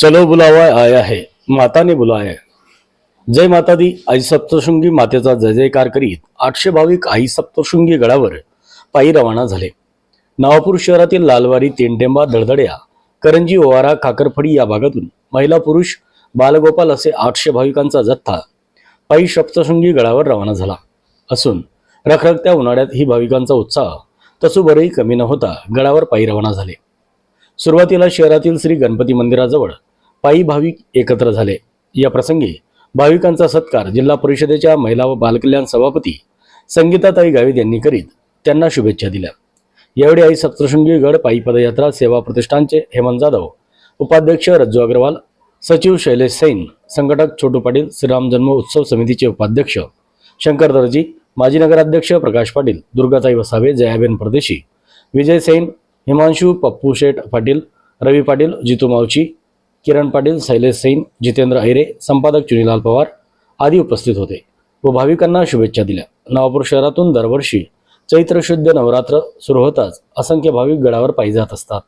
चलो बुलावा आया है माता ने बुलाया जय माता दी आई सप्तशृंगी मातेचा जय जयकार करीत आठशे भाविक आई सप्तशृंगी गडावर पायी रवाना झाले। नवापूर शहरातील लालवारी तेंडेंबा दळदड्या करंजी ओवारा काकरफडी या भागातून महिला पुरुष बालगोपाल असे आठशे भाविकांचा जथ्था पायी सप्तशृंगी गडावर रवाना झाला। असून रखरखत्या उन्हाळ्यात ही भाविकांचा उत्साह तसुबरही कमी न होता गडावर पायी रवाना झाले। सुरुवातीला शहरातील श्री गणपती मंदिराजवळ पायी भाविक एकत्र झाले. या प्रसंगी भाविकांचा सत्कार जिल्हा परिषदेच्या महिला व बालकल्याण सभापती संगीताताई गावित यांनी करीत त्यांना शुभेच्छा दिल्या. यावेळी आई सप्तशृंगी गड पायी पदयात्रा सेवा प्रतिष्ठानचे हेमंत जाधव उपाध्यक्ष रज्जू अग्रवाल सचिव शैलेश सैन संघटक छोटू पाटील श्रीराम जन्म उत्सव समितीचे उपाध्यक्ष शंकर दर्जी माजी नगराध्यक्ष प्रकाश पाटील दुर्गाताई वसावे जयाबेन परदेशी विजय सैन हिमांशू पप्पू शेठ पाटील रवी पाटील जितू मावची किरण पाटील शैलेश सैन जितेंद्र ऐरे संपादक चुनीलाल पवार आदी उपस्थित होते व भाविकांना शुभेच्छा दिल्या. नवापूर शहरातून दरवर्षी चैत्र शुद्ध नवरात्र सुरू होताच असंख्य भाविक गडावर पायी जात असतात.